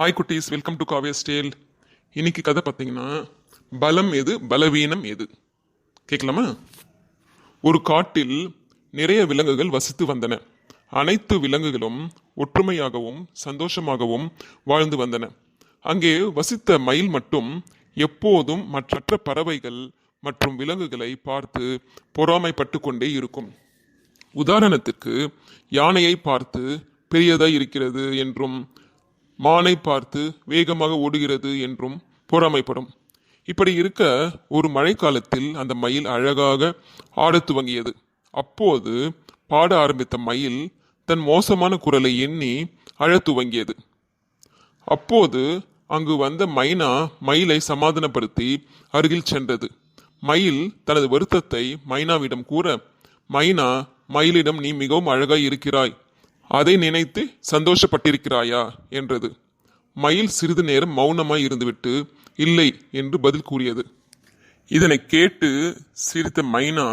Hi குட்டீஸ். Welcome to Kavya ஸ்டேல் இன்னைக்கு கதை பார்த்தீங்கன்னா பலம் எது பலவீனம் எது? கேட்கலாமா? ஒரு காட்டில் நிறைய விலங்குகள் வசித்து வந்தன. அனைத்து விலங்குகளும் ஒற்றுமையாகவும் சந்தோஷமாகவும் வாழ்ந்து வந்தன. அங்கே வசித்த மயில் மட்டும் எப்போதும் மற்ற பறவைகள் மற்றும் விலங்குகளை பார்த்து பொறாமைப்பட்டு கொண்டே இருக்கும். உதாரணத்துக்கு யானையை பார்த்து பெரியதாய் இருக்கிறது என்றும் மானை பார்த்து வேகமாக ஓடுகிறது என்றும் பொறாமைப்படும். இப்படி இருக்க ஒரு மழைக்காலத்தில் அந்த மயில் அழகாக ஆடத் துவங்கியது. அப்போது பாட ஆரம்பித்த மயில் தன் மோசமான குரலை எண்ணி அழத் துவங்கியது. அப்போது அங்கு வந்த மைனா மயிலை சமாதானப்படுத்தி அருகில் சென்றது. மயில் தனது வருத்தத்தை மைனாவிடம் கூற மைனா மயிலிடம் நீ மிகவும் அழகாய் இருக்கிறாய். அதை நினைத்து சந்தோஷப்பட்டிருக்கிறாயா? என்றது. மயில் சிறிது நேரம் மௌனமாய் இருந்துவிட்டு இல்லை என்று பதில் கூறியது. இதனை கேட்டு சிரித்த மைனா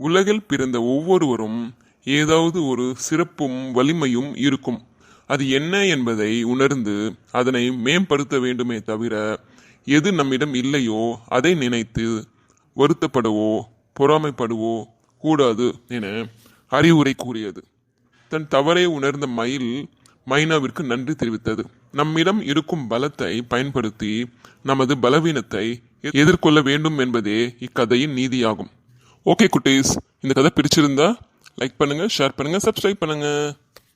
உலகில் பிறந்த ஒவ்வொருவரும் ஏதாவது ஒரு சிறப்பும் வலிமையும் இருக்கும். அது என்ன என்பதை உணர்ந்து அதனை மேம்படுத்த வேண்டுமே தவிர எது நம்மிடம் இல்லையோ அதை நினைத்து வருத்தப்படவோ பொறாமைப்படுவோ கூடாது என அறிவுரை கூறியது. தன் தவறை உணர்ந்த மயில் மைனாவிற்கு நன்றி தெரிவித்தது. நம்மிடம் இருக்கும் பலத்தை பயன்படுத்தி நமது பலவீனத்தை எதிர்கொள்ள வேண்டும் என்பதே இக்கதையின் நீதியாகும். ஓகே குட்டீஸ் இந்த கதை பிடிச்சிருந்தா லைக் பண்ணுங்கள் ஷேர் பண்ணுங்கள் சப்ஸ்கிரைப் பண்ணுங்கள்